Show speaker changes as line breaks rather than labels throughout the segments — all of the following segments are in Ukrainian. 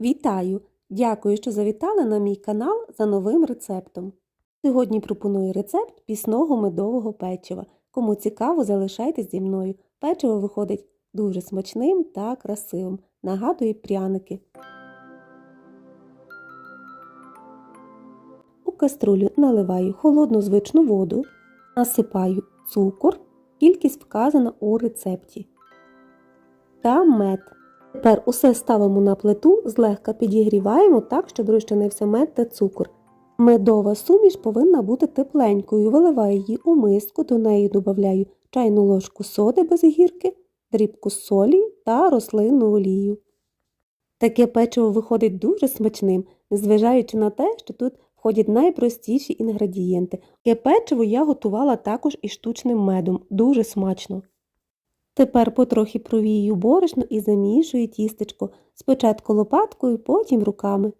Вітаю! Дякую, що завітали на мій канал за новим рецептом. Сьогодні пропоную рецепт пісного медового печива. Кому цікаво, залишайтесь зі мною. Печиво виходить дуже смачним та красивим. Нагадує пряники. У каструлю наливаю холодну звичну воду, насипаю цукор, кількість вказана у рецепті та мед. Тепер усе ставимо на плиту, злегка підігріваємо так, щоб розчинився мед та цукор. Медова суміш повинна бути тепленькою. Виливаю її у миску, до неї додаю чайну ложку соди без гірки, дрібку солі та рослинну олію. Таке печиво виходить дуже смачним, незважаючи на те, що тут входять найпростіші інгредієнти. Таке печиво я готувала також із штучним медом, дуже смачно. Тепер потрохи провію борошно і замішую тістечко, спочатку лопаткою, потім руками.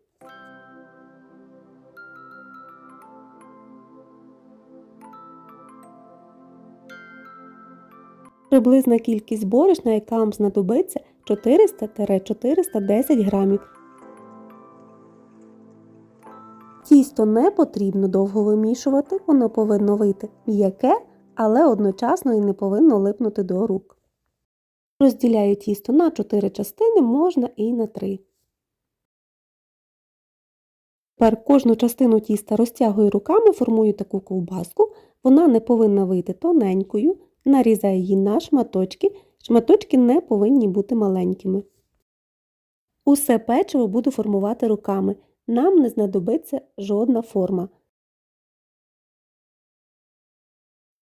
Приблизна кількість борошна, яка вам знадобиться 400-410 грамів. Тісто не потрібно довго вимішувати, воно повинно вийти м'яке, але одночасно і не повинно липнути до рук. Розділяю тісто на 4 частини, можна і на 3. Тепер кожну частину тіста розтягую руками, формую таку ковбаску. Вона не повинна вийти тоненькою, нарізаю її на шматочки. Шматочки не повинні бути маленькими. Усе печиво буду формувати руками. Нам не знадобиться жодна форма.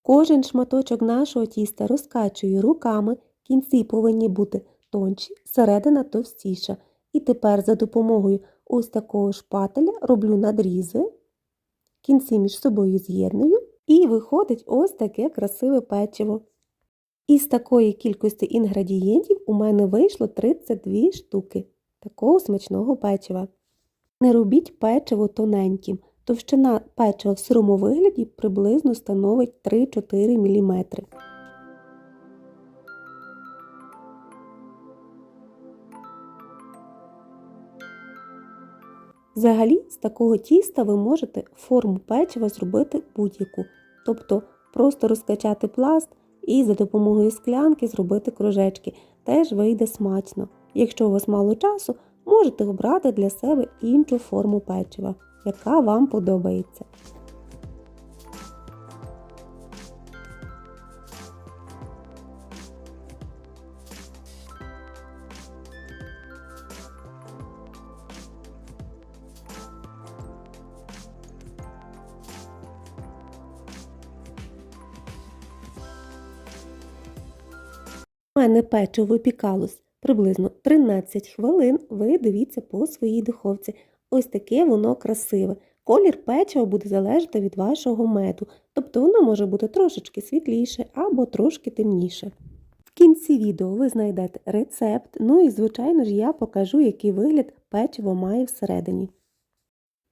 Кожен шматочок нашого тіста розкачую руками, кінці повинні бути тонші, середина товстіша. І тепер за допомогою ось такого шпателя роблю надрізи, кінці між собою з'єдную, і виходить ось таке красиве печиво. Із такої кількості інгредієнтів у мене вийшло 32 штуки такого смачного печива. Не робіть печиво тоненьким. Товщина печива в сирому вигляді приблизно становить 3-4 мм. Взагалі, з такого тіста ви можете форму печива зробити будь-яку, тобто просто розкачати пласт і за допомогою склянки зробити кружечки. Теж вийде смачно. Якщо у вас мало часу, можете обрати для себе іншу форму печива, яка вам подобається. Мене печиво випікалось приблизно 13 хвилин. Ви дивіться по своїй духовці. Ось таке воно красиве. Колір печива буде залежати від вашого меду, тобто воно може бути трошечки світліше або трошки темніше. В кінці відео ви знайдете рецепт, ну і, звичайно ж, я покажу, який вигляд печиво має всередині.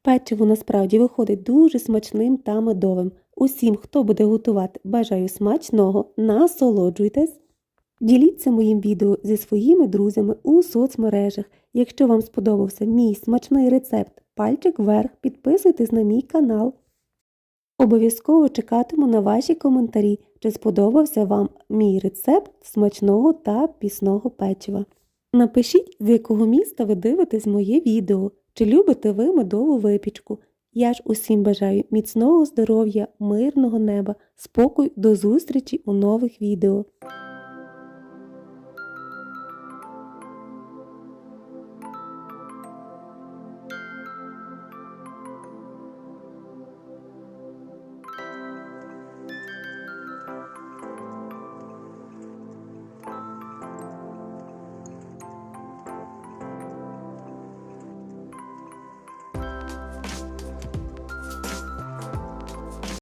Печиво насправді виходить дуже смачним та медовим. Усім, хто буде готувати, бажаю смачного, насолоджуйтесь! Діліться моїм відео зі своїми друзями у соцмережах. Якщо вам сподобався мій смачний рецепт, пальчик вверх, підписуйтесь на мій канал. Обов'язково чекатиму на ваші коментарі, чи сподобався вам мій рецепт смачного та пісного печива. Напишіть, з якого міста ви дивитесь моє відео, чи любите ви медову випічку. Я ж усім бажаю міцного здоров'я, мирного неба, спокою, до зустрічі у нових відео.